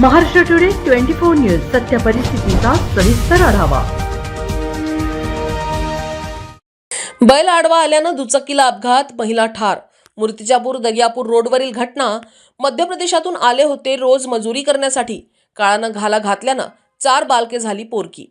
Maharashtra today twenty four news सत्य परिस्थितीचा सविस्तर आढावा. बैल आडवा आल्यानं दुचाकीला अपघात महिला ठार. मूर्तिजापूर दर्यापूर रोडवरील घटना मध्य प्रदेशातून आले होते रोज मजुरी करण्यासाठी. काळानं घाला घातल्यानं चार बालके झाली पोरकी.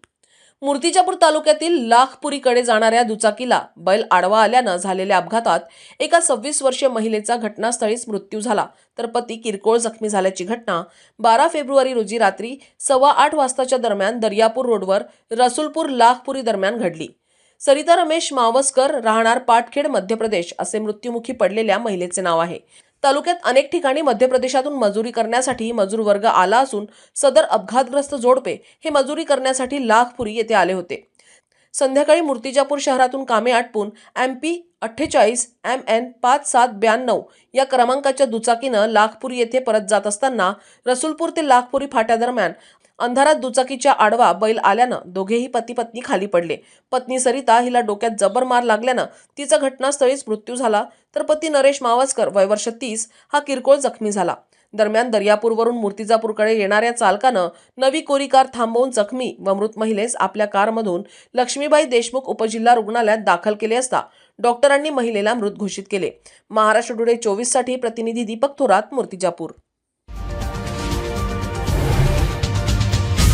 मूर्तिजापूर तालुक्यातील लाखपुरीकडे जाणाऱ्या दुचाकीला बैल आडवा आल्यानं झालेल्या अपघातात एका सव्वीस वर्षीय महिलेचा घटनास्थळीच मृत्यू झाला. तर पती किरकोळ जखमी झाल्याची घटना बारा फेब्रुवारी रोजी रात्री सव्वा आठ वाजताच्या दरम्यान दर्यापूर रोडवर रसूलपूर लाखपुरी दरम्यान घडली. सरिता रमेश मावसकर राहणार पाटखेड मध्य प्रदेश असे मृत्युमुखी पडलेल्या महिलेचे नाव आहे. तालुक्यात अनेक ठिकाणी मध्य प्रदेशातून मजुरी करण्यासाठी मजूर वर्ग आला असून सदर अपघातग्रस्त जोडपे हे मजुरी करण्यासाठी लाखपुरी येथे आले होते. संध्याकाळी मूर्तिजापूर शहरातून कामे आटपून एम पी अठ्ठेचाळीस एम एन पाच सात ब्याण्णव या क्रमांकाच्या दुचाकीनं लाखपुरी येथे परत जात असताना रसूलपूर ते लाखपुरी फाट्यादरम्यान अंधारात दुचाकीच्या आडवा बैल आल्यानं दोघेही पती पत्नी खाली पडले. पत्नी सरिता हिला डोक्यात जबर मार लागल्यानं तिचा घटनास्थळीच मृत्यू झाला. तर पती नरेश मावसकर वयवर्ष तीस हा किरकोळ जखमी झाला. दरम्यान दर्यापूरवरून मूर्तिजापूरकडे येणाऱ्या चालकानं नवी कोरी कार थांबवून जखमी व मृत महिलेस आपल्या कारमधून लक्ष्मीबाई देशमुख उपजिल्हा रुग्णालयात दाखल केले असता डॉक्टरांनी महिलेला मृत घोषित केले. महाराष्ट्र टुडे चोवीससाठी प्रतिनिधी दीपक थोरात मूर्तिजापूर.